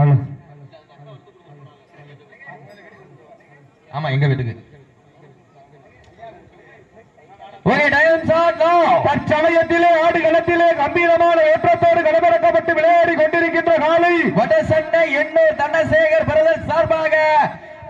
Hello ஆமா எங்க வீட்டுக்கு? தற்சமயத்திலே ஆடுகளத்திலே கம்பீரமான ஏற்றத்தோடு கடமிறக்கப்பட்டு விளையாடி கொண்டிருக்கின்ற காலை வடசென்னை எண்ணூர் தனசேகர் பிரதர் சார்பாக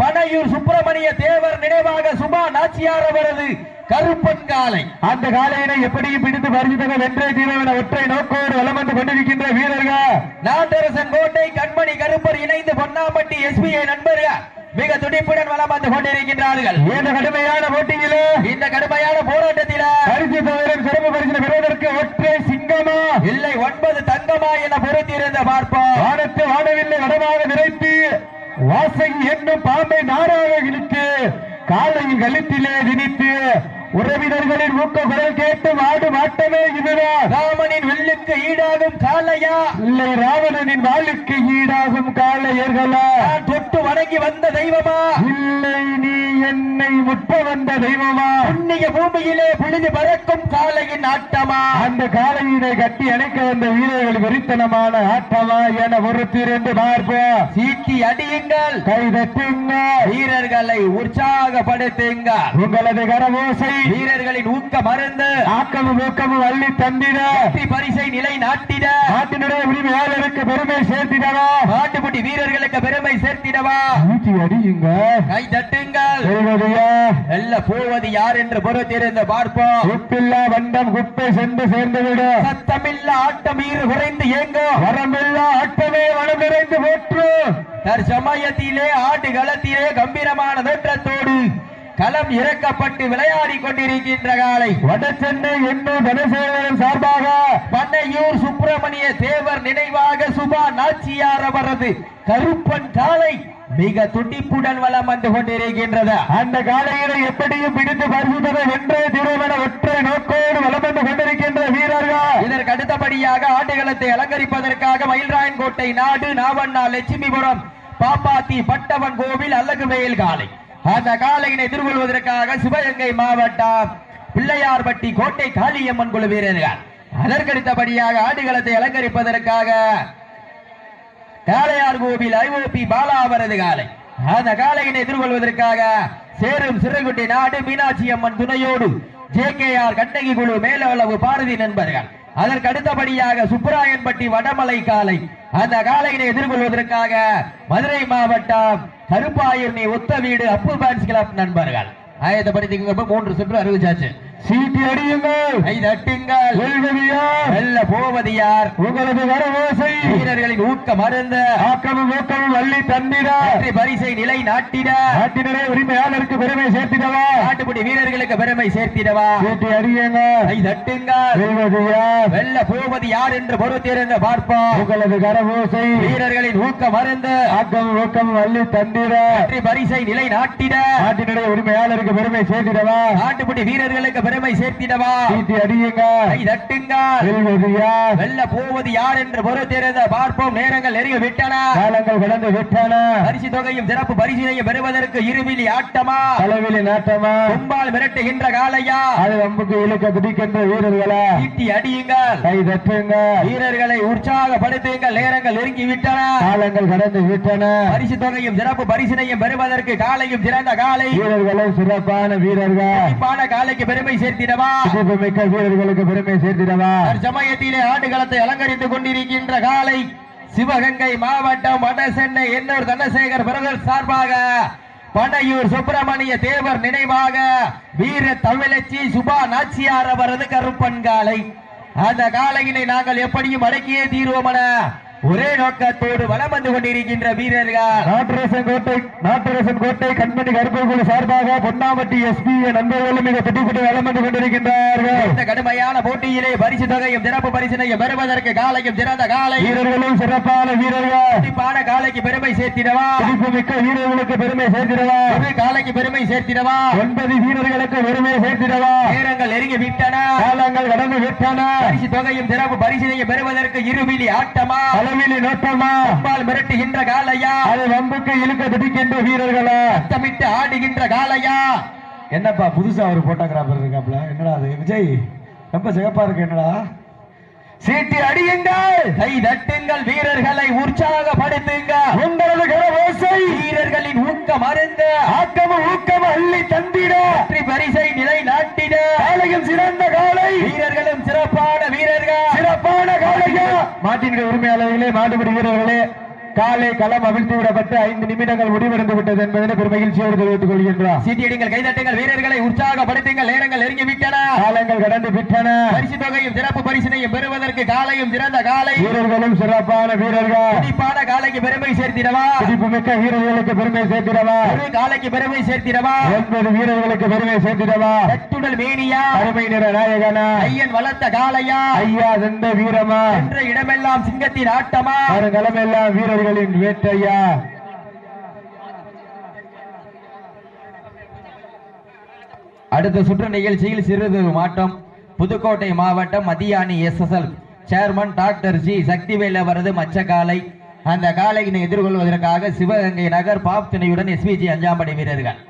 பனையூர் சுப்பிரமணிய தேவர் நினைவாக சுபா நாச்சியார் அவரது கருப்பன் காலை அந்த காலையினை எப்படியும் பிடித்து பரிசுத்தக வென்றே தீர்வன ஒற்றை நோக்கோடு வலம் வந்து கொண்டிருக்கின்ற வீரர்கள். நாட்டரசன் கோட்டை கண்மணி கருப்பர் இணைந்து பொன்னாம்பட்டி எஸ்பிஐ நண்பர்கள் மிக துடிப்புடன் வலம் வந்து கொண்டிருக்கின்றார்கள். இந்த கடுமையான போட்டியிலே இந்த கடுமையான போராட்டத்தில பரிசு தொகையின் சிறப்பு பரிசு பெறுவதற்கு ஒற்றை சிங்கமா? இல்லை ஒன்பது தங்கமா என பொறுத்திருந்த பார்ப்போம். வானத்து வானவில்லை வடமாக நிறைத்து வாசகி என்னும் பாம்பை நாராக இழுத்து காலையில் கழுத்திலே திணித்து உறவினர்களின் ஊக்க குரல் கேட்டு ஆடு மாட்டமே இதுதான் ராமனின் வில்லுக்கு ஈடாகும் காலையா இல்லை ராவணனின் வாளுக்கு ஈடாகும் காளையர்களா. நான் தொட்டு வணங்கி வந்த தெய்வமா? இல்லை நீ என்னை முட்ட வந்த தெய்வமா? புண்ணிய பூமியிலே புழுதி பறக்கும் காலையின் ஆட்டமா? அந்த காளையினை கட்டி அணைக்க வந்த வீரர்கள் வெறித்தனமான ஆட்டமா என பொறுத்திருந்து பார்ப்போம் சீட்டி அடியுங்கள். கை தட்டுங்க. வீரர்களை உற்சாகப்படுத்துங்கள் உங்களது கரவோசை வீரர்களின் ஊக்க மருந்து. ஆக்கமும் ஊக்கமும் அள்ளி தந்திட. பரிசை நிலை நாட்டிட. நாட்டினுடைய உரிமையாளருக்கு பெருமை சேர்த்திடவா? நாட்டுப்பட்டி வீரர்களுக்கு பெருமை சேர்த்திடவா? ஊட்டி அடியுங்க. கை தட்டுங்கள். வெல்ல போவது யார் என்று பொறுத்திருந்து பார்ப்போம். உப்பில்லா வண்டம் குப்பை சென்று சேர்ந்துவிடும் சத்தமில்ல ஆட்டம் ஈறு குறைந்து ஏங்கும் வரமில்லா ஆட்டமே வனம் நிறைந்து போற்று. தற்சமயத்திலே ஆட்டு களத்திலே கம்பீரமான தோற்றத்தோடு களம் இறக்கப்பட்டு விளையாடி கொண்டிருக்கின்ற காலை. வட சென்னை என்னும் தனசேகரன் சார்பாக பண்ணையூர் சுப்பிரமணிய தேவர் நினைவாக சுபா நாச்சியார் அவரது கருப்பன் காலை மிக துடிப்புடன் வலம் வந்து கொண்டிருக்கின்றது. அந்த காலையினை எப்படியும் பிடித்து பரிசுத்தனை வென்றே திருவன ஒற்றை நோக்கோடு வலம் வந்து கொண்டிருக்கின்ற வீரர்கள். இதற்கு அடுத்தபடியாக ஆட்டுகளத்தை அலங்கரிப்பதற்காக மயில்ராயன் கோட்டை நாடு நாவண்ணா லட்சுமிபுரம் பாப்பாத்தி பட்டவன் கோவில் அழகுவேல் காலை அந்த காலையினை எதிர்கொள்வதற்காக சிவகங்கை மாவட்டம் பிள்ளையார்பட்டி கோட்டை காளியம்மன் குழு வீரர்கள் அதற்கடுத்தபடியாக ஆடுகளத்தை அலங்கரிப்பதற்காக காளையார் கோவில் ஐஓபி பாலா அவரது காலை அந்த காளையினை எதிர்கொள்வதற்காக சேரும் சிறுகுட்டி நாடு மீனாட்சி அம்மன் துணையோடு ஜே கே ஆர் கண்ணகி குழு மேலளவு பாரதி நண்பர்கள். அதற்கு அடுத்தபடியாக சுப்பராயன்பட்டி வடமலை காலை அந்த காளையினை எதிர்கொள்வதற்காக மதுரை மாவட்டம் கருப்பாயிரணி ஒத்த வீடு அப்பு பேன்ஸ் கிளப் நண்பர்கள். ஆயத்தப்படுத்திங்க மூன்று சுற்று அறிவிச்சாச்சு சீட்டி அடியுங்கள். கை தட்டுங்கள். யார் வெல்ல போவது யார் உங்களது கரவோசை வீரர்களின் ஊக்க மருந்து ஆக்கமும் ஊக்கமும் அள்ளி தந்திட. பரிசை நிலை நாட்டிட. நாட்டினுடைய உரிமையாளருக்கு பெருமை சேர்த்திடவா. நாட்டுப்படி வீரர்களுக்கு பெருமை சேர்த்திடவா. சீட்டி அடியுங்க கை தட்டுங்கள். யார் வெல்ல போவது யார் என்று பொறுத்திருந்து பார்ப்போம். உங்களது கரவோசை வீரர்களின் ஊக்க மருந்து ஆக்கமும் ஊக்கமும் அள்ளி தந்திட. பரிசை நிலை நாட்டிட. நாட்டினுடைய உரிமையாளருக்கு பெருமை சேர்த்திடவா. நாட்டுப்படி வீரர்களுக்கு பெருமை சேர்த்திடவா? சீட்டி அடியுங்க. கை தட்டுங்கள் வெல்வது யார் வெல்ல போவது யார் என்று பொறுத்திருந்து பார்ப்போம் நேரங்கள் நெருங்கி விட்டன. காலங்கள் கடந்து விட்டன. பரிசு தொகையும் சிறப்பு பரிசினையும் பெறுவதற்கு இருவிழி ஆட்டமா? தலைவிலி நாட்டமா? கும்பால் மிரட்டுகின்ற காலையா அது வம்புக்கு இழுக்க துடிக்கின்ற வீரர்களா? தீட்டி அடியுங்கள். கை தட்டுங்க. வீரர்களை உற்சாகப்படுத்துங்கள். நேரங்கள் நெருங்கி விட்டன. காலங்கள் கடந்து விட்டன. பரிசு தொகையும் சிறப்பு பரிசினையும் பெறுவதற்கு காலையும் சிறந்த காலை வீரர்களும் சிறப்பான வீரர்கள். சிறப்பான காலைக்கு பெருமை சேர்த்திடவா? சிறப்பு மிக்க வீரர்களுக்கு பெருமை சேர்த்திடவா? சமயத்திலே ஆடுகளத்தை அலங்கரித்துக் கொண்டிருக்கின்ற காலை சிவகங்கை மாவட்டம் வடசென்னை எண்ணூர் தனசேகர் பிரதர் சார்பாக பனையூர் சுப்பிரமணிய தேவர் நினைவாக வீர தமிழச்சி சுபா நாச்சியார் அவரது கருப்பன் காலை. அந்த காலையினை நாங்கள் எப்படியும் அடக்கியே தீர்வோம் என ஒரே நோக்கத்தோடு வலம் வந்து கொண்டிருக்கின்ற வீரர்கள். நாட்டரசன் கோட்டை நாட்டரசன் கோட்டை கண்மணி கருப்பகுழு சார்பாக பொன்னாமட்டி எஸ்பி நண்பர்களும் மிக துடிப்பட்டு வலம் வந்து கொண்டிருக்கின்றார்கள். இந்த கடுமையான போட்டியிலே பரிசு தொகையும் சிறப்பு பரிசினையும் பெறுவதற்கு காலையும் சிறந்த காலை. வீரர்களும் சிறப்பான வீரர்கள். துடிப்பான காலைக்கு பெருமை சேர்த்திடவா? துடிப்பு மிக்க வீரர்களுக்கு பெருமை சேர்த்திடவா? ஒரு காலைக்கு பெருமை சேர்த்திடவா? ஒன்பது வீரர்களுக்கு பெருமை சேர்த்திடவா? நேரங்கள் நெருங்கி விட்டன. காலங்கள் கடந்து விட்டன. பரிசு தொகையும் சிறப்பு பரிசினையும் பெறுவதற்கு இருவிழி ஆட்டமா? அளவிலி நோட்டமா அம்பால் மிரட்டுகின்ற காலையா? அது வம்புக்கு இழுக்க துடிக்கின்ற வீரர்களா. சத்தமிட்டு ஆடுகின்ற காலையா? என்னப்பா புதுசா ஒரு போட்டோகிராஃபர் இருக்காப்ல? என்னடா அது? விஜய் ரொம்ப சிகப்பா இருக்கு என்னடா? சீட்டி அடியுங்கள். கை தட்டுங்கள் வீரர்களை உற்சாக உற்சாகப்படுத்துங்க உங்களது கரவோசை வீரர்களின் ஊக்கம் அருந்த. ஆக்கமும் ஊக்கமும் அள்ளி தந்திட. வெற்றி பரிசை நிலை நாட்டிட காலையும் சிறந்த காலை. வீரர்களும் சிறப்பான வீரர்கள். மாட்டினுடைய உரிமையாளர்களே மாடுபிடி வீரர்களே காலை களம் அவிழ்த்து விடப்பட்டு ஐந்து நிமிடங்கள் முடிவடைந்து விட்டது என்பதனை பெருமகிழ்ச்சியோடு தெரிவித்துக் கொள்கின்றோம் சீட்டியடிங்கள் கைதட்டுங்கள் வீரர்களை உற்சாகப்படுத்துங்கள் நேரங்கள் நெருங்கி விட்டன. காலங்கள் கடந்து விட்டன. பரிசு தொகையும் சிறப்பு பரிசினையும் பெறுவதற்கு காலையும் சிறந்த காலை. வீரர்களும் சிறப்பான வீரர்கள். துடிப்பான காலைக்கு பெருமை சேர்த்திடவா? துடிப்புமிக்க வீரர்களுக்கு பெருமை சேர்த்திடவா? ஒரு காலைக்கு பெருமை சேர்த்திடவா? ஒன்பது வீரர்களுக்கு பெருமை சேர்த்திடவா? தட்டுடல் மேனியா? அருமை நிற நாயகனா? ஐயன் வளர்த்த காலையா ஐயா தந்த வீரமா? என்ற இடமெல்லாம் சிங்கத்தின் ஆட்டமா? வருங்காலம் எல்லாம் வீரர்களின் வேட்டையா? அடுத்த சுற்று நிகழ்ச்சியில் சிறிது மாற்றம். புதுக்கோட்டை மாவட்டம் Mathiyani S S L chairman doctor G. Sakthivel அவரது மச்சக்காலை. அந்த காலையினை எதிர்கொள்வதற்காக சிவகங்கை நகர் பாப் துணையுடன் எஸ்பிஜி அஞ்சாம்படை வீரர்கள்.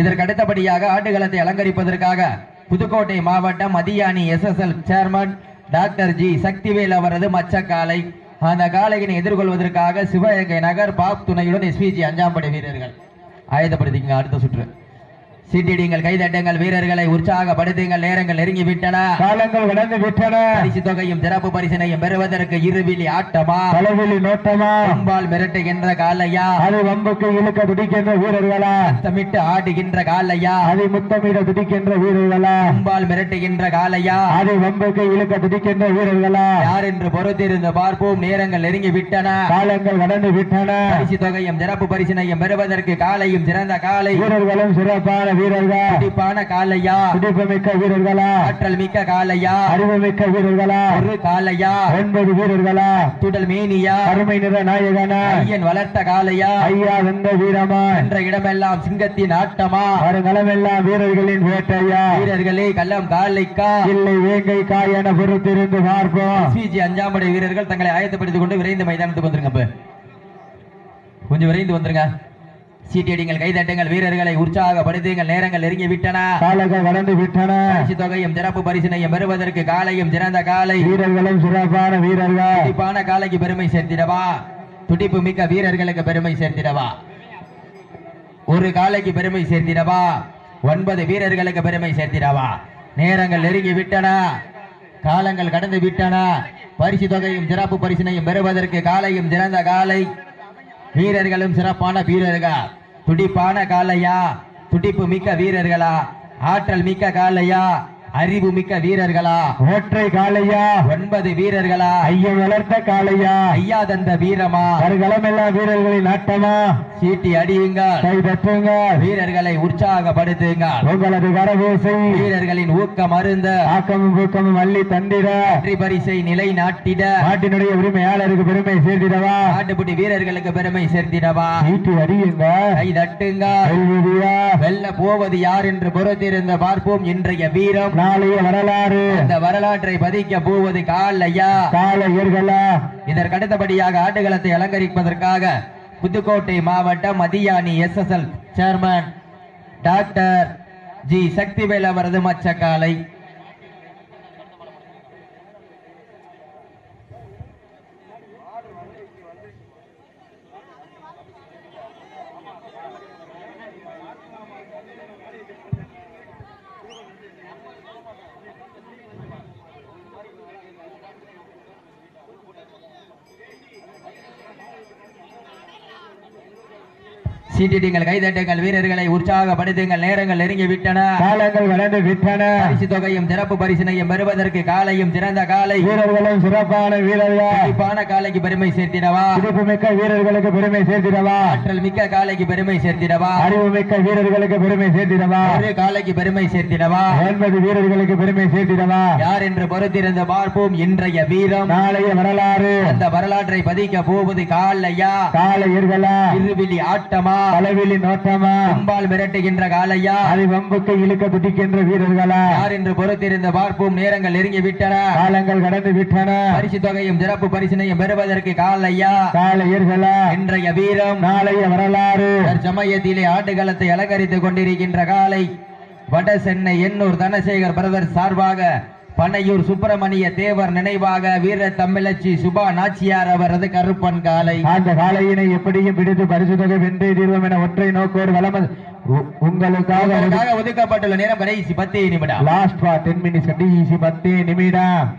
இதற்கு அடுத்தபடியாக ஆட்டுகளத்தை அலங்கரிப்பதற்காக புதுக்கோட்டை மாவட்டம் Mathiyani S S L chairman doctor G Sakthivel அவரது மச்சக்காலை. அந்த காலையினை எதிர்கொள்வதற்காக சிவகங்கை நகர் பாப் துணையுடன் எஸ்பிஜி அஞ்சாம்படை வீரர்கள். ஆயுதப்படுத்திக்கங்க அடுத்த சுற்று. சீட்டிடிங்கள் கைதட்டுங்கள் வீரர்களை உற்சாகப்படுத்துங்கள் நேரங்கள் நெருங்கி விட்டன காலங்கள் கடந்து விட்டன பரிசு தொகையும் சிறப்பு பரிசினையும் பெறுவதற்கு இருவிழி ஆட்டமா? தலைவிழி நோட்டமா? அம்பால் மிரட்டுகின்ற காலையா? அது வம்புக்கு இழுக்க துடிக்கின்ற வீரர்களா? அத்தமிட்டு ஆடுகின்ற காலையா? அதை முத்தமிட துடிக்கின்ற வீரர்களா? அம்பால் மிரட்டுகின்ற காலையா? அதை வம்புக்கு இழுக்க துடிக்கின்ற வீரர்களா? யார் என்று பொறுத்திருந்து பார்ப்போம் நேரங்கள் நெருங்கி விட்டன காலங்கள் கடந்து விட்டன பரிசு தொகையும் சிறப்பு பரிசினையும் பெறுவதற்கு காலையும் சிறந்த காலை. வீரர்களும் சிறப்பான வீரர்கள். துடிப்பான காலையா. துடிப்புமிக்க வீரர்களா. ஆற்றல் மிக்க காலையா. அறிவுமிக்க வீரர்களா. ஒரு காலையா. ஒன்பது வீரர்களா. துடல் மேனியா. அருமை நிற நாயகனா. ஐயன் வளர்த்த காலையா. ஐயா வெந்த வீரமா. என்ற இடமெல்லாம் சிங்கத்தின் ஆட்டமா. வருங்களமெல்லாம் வீரர்களின் வேட்டையா. வீரர்களே கள்ளம் காலைக்கா. இல்லை வேங்கை காயென பொறுத்திருந்து பார்ப்போம். சிஜி அஞ்சாம்படை வீரர்கள் தங்களை ஆயத்தப்படுத்திக் கொண்டு விரைந்து மைதானத்துக்கு வந்துருங்க. கொஞ்சம் விரைந்து வந்துருங்க. சீட்டியடிங்கள் கைதட்டுங்கள் வீரர்களை உற்சாகப்படுத்துங்கள் நேரங்கள் நெருங்கி விட்டன காலங்கள் கடந்து விட்டன. பரிசு தொகையும் சிறப்பு பரிசினையும் பெறுவதற்கு காலையும் சிறந்த காலை. வீரர்களும் சிறப்பான வீரர்கள். துடிப்பான காலைக்கு பெருமை சேர்த்திடவா? துடிப்பு மிக்க வீரர்களுக்கு பெருமை சேர்த்திடவா? ஒரு காலைக்கு பெருமை சேர்த்திடவா? ஒன்பது வீரர்களுக்கு பெருமை சேர்த்திடவா? நேரங்கள் நெருங்கி விட்டன காலங்கள் கடந்து விட்டன. பரிசு தொகையும் சிறப்பு பரிசினையும் பெறுவதற்கு காலையும் சிறந்த காலை. வீரர்களும் சிறப்பான வீரர்கள். துடிப்பான காலையா துடிப்பு மிக்க வீரர்களா? ஆற்றல் மிக்க காலையா அறிவு மிக்க வீரர்களா? ஒற்றை காளையா? ஒன்பது வீரர்களா? ஐயம் வளர்த்த காளையா? ஐயா தந்த வீரமா? வருகளமெல்லாம் வீரர்களின் ஆட்டமா? சீட்டி அடியுங்கள். கை தட்டுங்க வீரர்களை உற்சாகப்படுத்துங்கள். உங்களது கரபூசை வீரர்களின் ஊக்கம் அருந்த. ஆக்கமும் பூக்கமும் அள்ளி தந்திட. வெற்றி பரிசை நிலை நாட்டிட நாட்டினுடைய உரிமையாளருக்கு பெருமை சேர்த்திடவா? நாட்டுப்புடி வீரர்களுக்கு பெருமை சேர்த்திடவா? நீட்டி அடியுங்க கை தட்டுங்க வெல்ல போவது யார் என்று பொறுத்திருந்த பார்ப்போம் இன்றைய வீரம். நாளைய வரலாறு. இந்த வரலாற்றை பதிக்க போவது கால் ஐயா கால ஏர்களா? இதற்கு அடுத்தபடியாக ஆட்டுகளத்தை அலங்கரிப்பதற்காக புதுக்கோட்டை மாவட்டம் Mathiyani S S L chairman doctor G. Sakthivel அவரது மச்சக்காலை சீட்டிடுங்கள் கைதட்டுங்கள் வீரர்களை உற்சாகப்படுத்துங்கள் நேரங்கள் நெருங்கி விட்டன காலங்கள் கடந்து விட்டன. பரிசு தொகையும் சிறப்பு பரிசினையும் பெறுவதற்கு காலையும் சிறந்த காலை. வீரர்களும் சிறப்பான வீரர்கள்? காலைக்கு பெருமை சேர்த்திடவா? துடிப்புமிக்க வீரர்களுக்கு பெருமை சேர்த்திடவா? ஆற்றல் மிக்க காலைக்கு பெருமை சேர்த்திடவா? அறிவுமிக்க வீரர்களுக்கு பெருமை சேர்த்திடவா? ஒரு காலைக்கு பெருமை சேர்த்திடவா? ஒன்பது வீரர்களுக்கு பெருமை சேர்த்திடவா? யார் என்று பொறுத்திருந்து பார்ப்போம் இன்றைய வீரம். நாளைய வரலாறு. அந்த வரலாற்றை பதிக்க போவது கால் ஐயா கால ஏர்களா? இருவிழி ஆட்டமா? அளவிலி நோட்டமா? அம்பால் மிரட்டுகின்ற காலையா? அதை வம்புக்கு இழுக்க துடிக்கின்ற வீரர்களா? யார் என்று பொறுத்திருந்து பார்ப்போம் நேரங்கள் நெருங்கி விட்டன. காலங்கள் கடந்து விட்டன. பரிசு தொகையும் சிறப்பு பரிசினையும் பெறுவதற்கு கால் ஐயா கால ஏர்களா இன்றைய வீரம். நாளைய வரலாறு. சமயத்திலே ஆட்டுகளத்தை அலங்கரித்துக் கொண்டிருக்கின்ற காலை. வட சென்னை எண்ணூர் தனசேகர் பிரதர் சார்பாக பனையூர் சுப்பிரமணிய தேவர் நினைவாக வீர தமிழச்சி சுபா நாச்சியார் அவரது கருப்பன் காலை. அந்த காலையினை எப்படியும் பிடித்து பரிசு தொகை வென்றே தீர்வோம் என ஒற்றை நோக்கோடு வளம உ- உங்களுக்காக ஒதுக்கப்பட்டுள்ள நேரம் கடைசி பத்து நிமிடம். லாஸ்ட் ஃபார் டென் மினிட்ஸ் கடைசி பத்து நிமிடம்.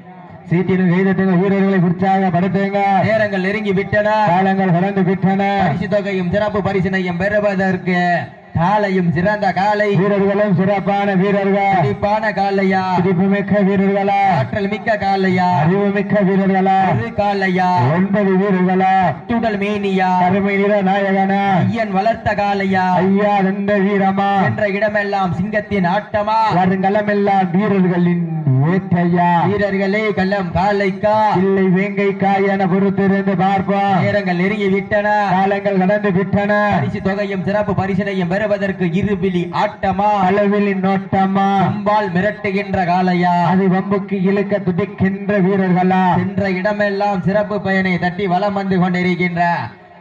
சீட்டிலும் கைதட்டுங்க வீரர்களை உற்சாகப்படுத்துங்க. நேரங்கள் நெருங்கி விட்டன. காலங்கள் கடந்து விட்டன. பரிசு தொகையும் சிறப்பு பரிசினையும் பெறுவதற்கு காலையும் சிறந்த காலை. வீரர்களும் சிறப்பான வீரர்கள். துடிப்பான காலையா. துடிப்பு மிக்க வீரர்களா. ஆற்றல் மிக்க காலையா. அறிவு மிக்க வீரர்களா. ஒரு காலையா. ஒன்பது வீரர்களா. துடல் மேனியா. கருமை நிற நாயகனா. ஐயன் வளர்த்த காலையா. ஐயா ரெண்ட வீரமா. என்ற இடமெல்லாம் சிங்கத்தின் ஆட்டமா. வருங்களமெல்லாம் வீரர்களின் வேட்டையா. வீரர்களே கள்ளம் காலைக்கா. இல்லை வேங்கை காய் என பொறுத்திருந்து பார்ப்போம். நேரங்கள் நெருங்கி விட்டன காலங்கள் கடந்து விட்டன. பரிசு தொகையும் சிறப்பு பரிசினையும் பெறுவதற்கு இருபிலி ஆட்டமா? அளவில் நோட்டமா? அம்பால் மிரட்டுகின்ற காலையா அது வம்புக்கு இழுக்க துடிக்கின்ற வீரர்களா? சென்ற இடமெல்லாம் சிறப்பு பயனை தட்டி வலம் வந்து கொண்டிருக்கின்ற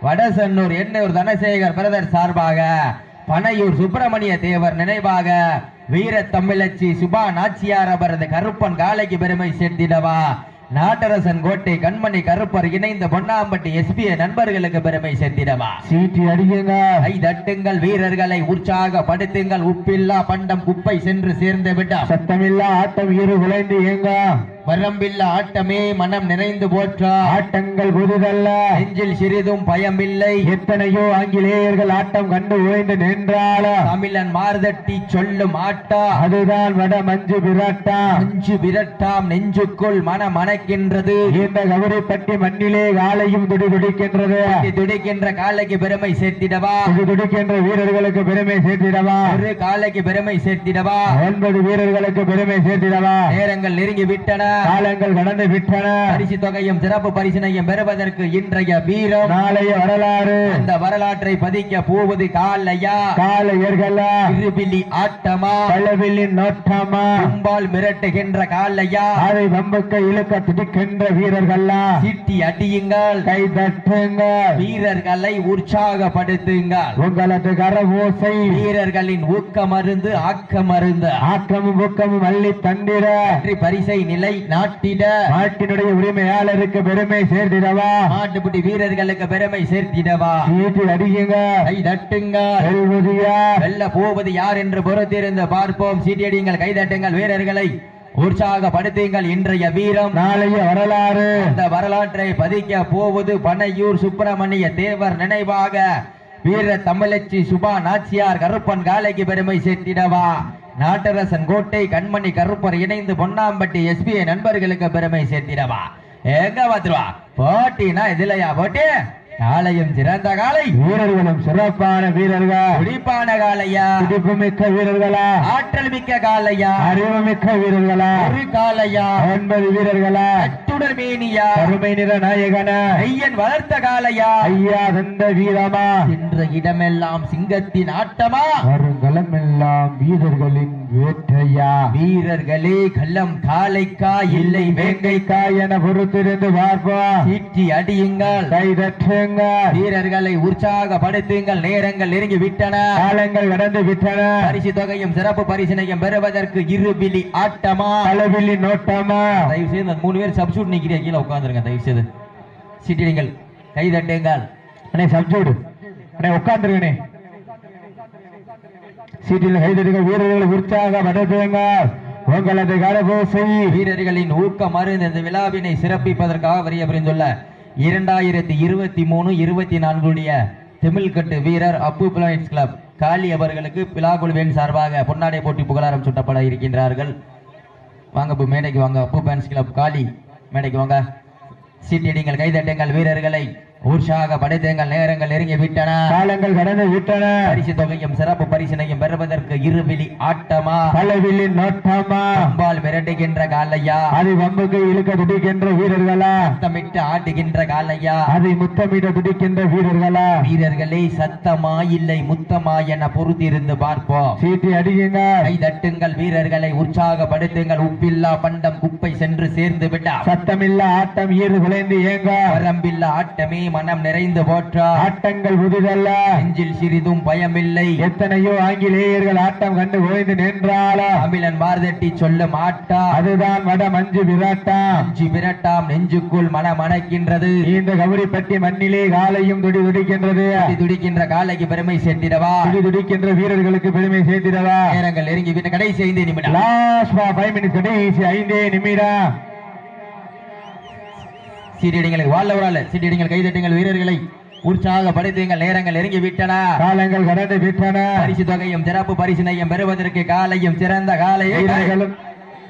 வடசன்னூர் எண்ணூர் தனசேகர் பிரதர் சார்பாக பனையூர் சுப்பிரமணிய தேவர் நினைவாக வீர தமிழச்சி சுபா நாச்சியார் அவரது கருப்பன் காலைக்கு பெருமை சேர்த்திடவா? நாட்டரசன் கோட்டை கண்மணி கருப்பர் இணைந்த பொன்னாம்பட்டி எஸ்பிஐ நண்பர்களுக்கு பெருமை சேர்த்திடவா? சீட்டி அடியுங்க. கை தட்டுங்கள் வீரர்களை உற்சாகப்படுத்துங்கள். உப்பில்லா பண்டம் குப்பை சென்று சேர்ந்து விட்டார். சத்தமில்லா ஆட்டம் இரு குலைந்து ஏங்க வரம்பில்லா ஆட்டமே மனம் நிறைந்து போற்றா? ஆட்டங்கள் புதிதல்ல. நெஞ்சில் சிறிதும் பயமில்லை. எத்தனையோ ஆங்கிலேயர்கள் ஆட்டம் கண்டு ஓய்ந்து நின்றால தமிழன் மார்தட்டி சொல்லும் ஆட்டா? அதுதான் வட மஞ்சு விராட்டா. அஞ்சு விரட்டாம் நெஞ்சுக்குள் மனம் மணக்கின்றது இந்த கவரிப்பட்டி மண்ணிலே காலையும் துடி துடிக்கின்றது துடி துடிக்கின்ற காலைக்கு பெருமை சேர்த்திடவா? துடி துடிக்கின்ற வீரர்களுக்கு பெருமை சேர்த்திடவா? ஒரு காலைக்கு பெருமை சேர்த்திடவா? ஒன்பது வீரர்களுக்கு பெருமை சேர்த்திடவா? நேரங்கள் நெருங்கி விட்டன காலங்கள் கடந்து விட்டன. பரிசு தொகையும் சிறப்பு பரிசினையும் பெறுவதற்கு இன்றைய வீரம். நாளைய வரலாறு. அந்த வரலாற்றை பதிக்க போவது காலையா? காலையர்களா இருபிலி ஆட்டமா? பழவில்லின் நோட்டமா? கும்பால் மிரட்டுகின்ற காலையா? அதை வம்புக்க இழுக்க துடிக்கின்ற வீரர்களா? சீட்டி அடியுங்கள். கை தட்டுங்க வீரர்களை உற்சாகப்படுத்துங்கள். உங்களது கரவோசை வீரர்களின் ஊக்கமருந்து ஆக்கமருந்து. ஆக்கமும் ஊக்கமும் அள்ளி வெற்றி பரிசை நிலை நாட்டிட நாட்டினுடைய உரிமையாளருக்கு பெருமை சேர்த்திடவா? மாட்டுப்பிடி வீரர்களுக்கு பெருமை சேர்த்திடவா? சீட்டி அடியுங்க. கை தட்டுங்கள் செல்வதியா வெல்ல போவது யார் என்று பொறுத்திருந்து பார்ப்போம். சீட்டியடிங்கள் கைதட்டுங்கள் வீரர்களை. உற்சாகப்படுத்துங்கள் இன்றைய வீரம். நாளைய வரலாறு. அந்த வரலாற்றை பதிக்க போவது பனையூர் சுப்பிரமணிய தேவர் நினைவாக. வீர தமிழச்சி சுபா நாச்சியார் கருப்பன் காலைக்கு பெருமை சேர்த்திடவா? நாட்டரசன் கோட்டை கண்மணி கருப்பர் இணைந்து பொன்னாம்பட்டி எஸ்பிஐ நண்பர்களுக்கு பெருமை சேர்த்திடவா? எங்க பாத்துருவா போட்டினா இதுலயா போட்டி? காலையும் சிறந்த காலை. வீரர்களும் சிறப்பான வீரர்கள். துடிப்பான காலையா? துடிப்பு மிக்க வீரர்களா? ஆற்றல் மிக்க காலையா? அறிவு மிக்க வீரர்களா? ஒரு காலையா? ஒன்பது வீரர்களா? அத்துடர் மேனியா கருமை நிற நாயகனா ஐயன் வளர்த்த காலையா ஐயா தந்த வீரமா. சென்ற இடமெல்லாம் சிங்கத்தின் ஆட்டமா. வருங்களம் எல்லாம் வீரர்களின் வேட்டையா. வீரர்களே கள்ளம் காலைக்கா இல்லை வேங்கை வேங்கைக்கா என பொறுத்திருந்து பார்ப்போம். சீட்டி அடியுங்கள். கை தட்டுங்க வீரர்களை உற்சாகப்படுத்துங்கள். நேரங்கள் நெருங்கி விட்டன காலங்கள் கடந்து விட்டன பரிசு தொகையும் சிறப்பு பரிசினையும் பெறுவதற்கு இருபிலி ஆட்டமா. அளவில்லி நோட்டமா. தயவு செய்து மூணு பேர் சப்ஜூட் நிக்கிறீங்க கீழே உட்காந்துருங்க தயவு செய்து சீட்டிடுங்கள். கை தட்டுங்கள். அண்ணே சப்ஜூடு. அண்ணே உட்காந்துருங்கண்ணே சீட்டில் கைதடுங்க வீரர்களை உற்சாகப்படுத்துங்க உங்களது கரபோசை வீரர்களின் ஊக்கம் அருந்து இந்த விழாவினை சிறப்பிப்பதற்காக வரிய புரிந்துள்ள இரண்டாயிரத்தி இருபத்தி மூணு இருபத்தி நான்குடைய தமிழ்கட்டு வீரர் அப்பு பிளாயின்ஸ் கிளப். காலி அவர்களுக்கு பிலாகுழுவின் சார்பாக பொன்னாடை போட்டி புகழாரம் சுட்டப்பட இருக்கின்றார்கள். வாங்க மேடைக்கு வாங்க. அப்பு பேன்ஸ் கிளப் காலி மேடைக்கு வாங்க. சீட்டிடுங்கள் கைதட்டுங்கள் வீரர்களை. உற்சாகப்படுத்துங்கள் நேரங்கள் நெருங்கி விட்டன. காலங்கள் கடந்து விட்டன. பரிசு தொகையும் சிறப்பு பரிசினையும் பெறுவதற்கு இருவிழி ஆட்டமா? அளவில்லி நோட்டமா? அம்பால் மிரட்டுகின்ற காலையா? அதை வம்புக்கு இழுக்க துடிக்கின்ற வீரர்களா? சத்தமிட்டு ஆட்டுகின்ற காலையா? அதை முத்தமிட துடிக்கின்ற வீரர்களா? வீரர்களே சத்தமா இல்லை முத்தமா என பொறுத்திருந்து பார்ப்போம். சீட்டி அடியுங்க. கை தட்டுங்கள் வீரர்களை உற்சாகப்படுத்துங்கள். உப்பில்லா பண்டம் குப்பை சென்று சேர்ந்து விட்டார். சத்தமில்லா ஆட்டம் ஈறு குலைந்து ஏங்க. வரம்பில்லா ஆட்டமே மனம் நிறைந்து போற்றா? ஆட்டங்கள் புதிதல்ல. நெஞ்சில் சிறிதும் பயமில்லை. எத்தனையோ ஆங்கிலேயர்கள் ஆட்டம் கண்டு ஓய்ந்து நின்றாலும் தமிழன் மார்தட்டி சொல்ல மாட்டா அதுதான் வட மஞ்சு விராட்டம் அஞ்சு விரட்டாம் நெஞ்சுக்குள் மன மணக்கின்றது இந்த கௌரிப்பட்டி மண்ணிலே காலையும் துடி துடிக்கின்றது. துடி துடிக்கின்ற காலைக்கு பெருமை சேர்த்திடவா? துடி துடிக்கின்ற வீரர்களுக்கு பெருமை சேர்த்திடவா? நேரங்கள் நெருங்கி கடைசி ஐந்து நிமிடம். லாஸ்ட் ஃபைவ் மினிட்ஸ் கடைசி ஐந்தே நிமிடம். சீட்டியடிங்களுக்கு வாழ்ல ஒரு ஆள் சீட்டியடிங்கள் கைதட்டுங்கள் வீரர்களை. உற்சாகப்படுத்துங்கள் நேரங்கள் நெருங்கி விட்டன காலங்கள் கடந்து விட்டன. பரிசு தொகையும் சிறப்பு பரிசினையும் பெறுவதற்கு காலையும் சிறந்த காலையை வீரர்களும்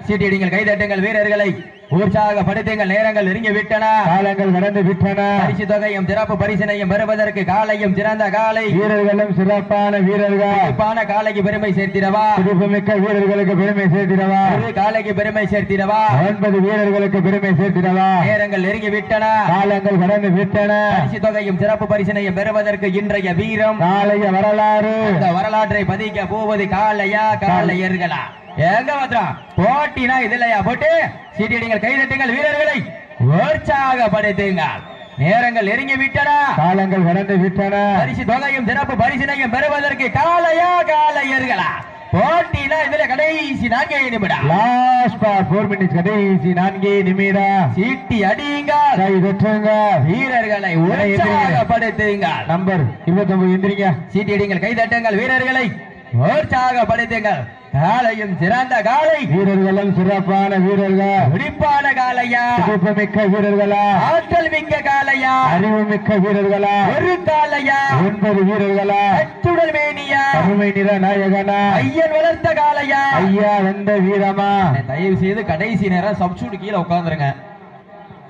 சீட்டியடிங்கள் கைதட்டுங்கள் வீரர்களை. உற்சாகப்படுத்துங்கள் நேரங்கள் நெருங்கி விட்டன காலங்கள் கடந்து விட்டன பரிசு தொகையும் சிறப்பு பரிசினையும் பெறுவதற்கு காலையும் சிறந்த காலை. வீரர்களும் சிறப்பான வீரர்கள். சிறப்பான காலைக்கு பெருமை சேர்த்திடவா? துடிப்புமிக்க வீரர்களுக்கு பெருமை சேர்த்திடவா? ஒரு காலைக்கு பெருமை சேர்த்திடவா? ஒன்பது வீரர்களுக்கு பெருமை சேர்த்திடவா? நேரங்கள் நெருங்கி விட்டன காலங்கள் கடந்து விட்டன பரிசு தொகையும் சிறப்பு பரிசினையும் பெறுவதற்கு இன்றைய வீரம். நாளைய வரலாறு. இந்த வரலாற்றை பதிக்க போவது காலையா காலையர்களா? எங்க மாத்திரம் போட்டினா இதுலயா? போட்டு சீட்டியடிங்கள் கைதட்டுங்கள் வீரர்களை உற்சாகப்படுத்துங்கள். நேரங்கள் நெருங்கி விட்டன. காலங்கள் கடந்து விட்டன. பரிசு தொகையும் சிறப்பு பரிசினையும் பெறுவதற்கு காலையா காலையர்களா? போட்டினா இதுல கடைசி நான்கே நிமிடம். லாஸ்ட் பார் போர் மினிட்ஸ் கடைசி நான்கே நிமிடம். சீட்டி அடியுங்கள். கை தொற்றுங்க வீரர்களை உற்சாகப்படுத்துங்கள். நம்பர் இருபத்தி ஒன்பது எந்திரிங்க சீட்டியடிங்கள் கைதட்டுங்கள் வீரர்களை உற்சாகப்படுத்துங்கள். காலையும் சிறந்த காலை வீரர்களும் சிறப்பான வீரர்கள். துடிப்பான காலையா துடிப்புமிக்க வீரர்களா? ஆற்றல் மிக்க காலையா அறிவுமிக்க வீரர்களா? ஒரு காலையா ஒன்பது வீரர்களா? அச்சுடல் மேனியா? அருமை நிற நாயகனா? ஐயன் வளர்த்த காலையா ஐயா வந்த வீரமா? தயவு செய்து கடைசி நேரம் சப்சூடு கீழே உட்கார்ந்துருங்க.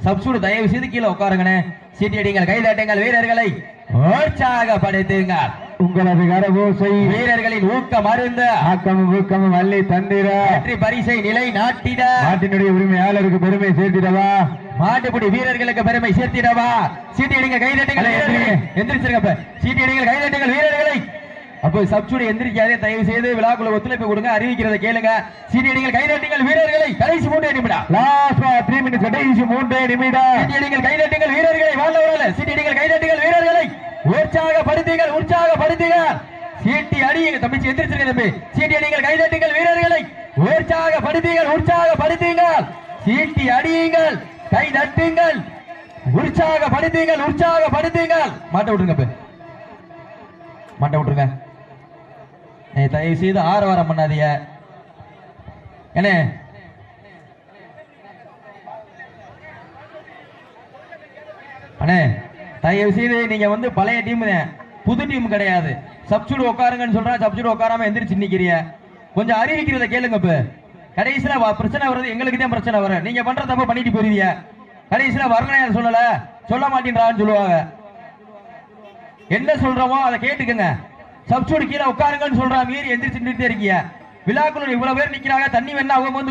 சப்சூடு தயவு செய்து கீழே உட்காருங்கண்ணே. சீட்டியடிங்கள் கைதட்டுங்கள் வீரர்களை. உற்சாகப்படுத்துங்கள். உங்களது கரபூசை வீரர்களின் ஊக்கம் அருந்த ஆக்கமும் ஊக்கமும் அள்ளி தந்திர வெற்றி பரிசை நிலை நாட்டிட. நாட்டினுடைய உரிமையாளருக்கு பெருமை சேர்த்திடவா? மாட்டுப்பிடி வீரர்களுக்கு பெருமை சேர்த்திடவா? சீட்டியடிங்க கைதட்டுங்கள் வீரர்களே. எந்திரிச்சிருங்க அப்ப சீட்டியடிங்கள் கைதட்டுங்கள் வீரர்களை. அப்போ சப்சூடி எந்திரிக்காதே தயவு செய்து விழாக்குள்ள ஒத்துழைப்பு கொடுங்க அறிவிக்கிறத கேளுங்க. சீட்டியடிங்கள் கைதட்டுங்கள் வீரர்களை. கடைசி மூன்றே நிமிடம். லாஸ்ட் த்ரீ மினிட்ஸ் கடைசி மூன்றே நிமிடம். சீட்டியடிங்கள் கைதட்டுங்கள் வீரர்களை. வாழ்ந்த வரல சீட்டியடிங்கள் கைதட்டுங்கள் வீரர்களை. உற்சாகப்படுத்துங்கள் உற்சாகப்படுத்துங்கள் சீட்டி அடியுங்க தம்பிச்சு எந்திரிச்சிருங்க தம்பி. சீட்டி அடிங்கள் கைதட்டுங்கள் வீரர்களை. உற்சாகப்படுத்துங்கள் உற்சாகப்படுத்துங்கள். சீட்டி அடியுங்கள் கை தட்டுங்கள் உற்சாகப்படுத்துங்கள் உற்சாகப்படுத்துங்கள். மாட்ட விட்டுருங்க இப்ப மாட்ட விட்டுருங்க. தயவு செய்து ஆரவாரம் பண்ணாதீங்க. என்ன அண்ணே தயவு செய்து நீங்க வந்து பழைய டீம் புது டீம் கிடையாது. சப்ஸ்டியூட் உட்காருங்கன்னு சொல்றா சப்ஸ்டியூட் உட்காராம எந்திரிச்சு நிக்கிறீங்க. கொஞ்சம் அறிவிக்கிறத கேளுங்க இப்ப. கடைசியில பிரச்சனை வர்றது எங்களுக்கு தான் பிரச்சனை வரும் நீங்க பண்ற தப்ப பண்ணிட்டு போயிருவீங்க. கடைசியில வரணும் சொல்லல? சொல்ல மாட்டேன்றான்னு சொல்லுவாங்க. என்ன சொல்றோமோ அதை கேட்டுக்கங்க. சப்ஸ்டியூட் கீழே உட்காருங்கன்னு சொல்றா மீறி எந்திரிச்சு நிறுத்தி இருக்கீங்க. விழாக்குள்ள இவ்வளவு பேர் நிக்கிறாங்க தண்ணி வேணா அவங்க வந்து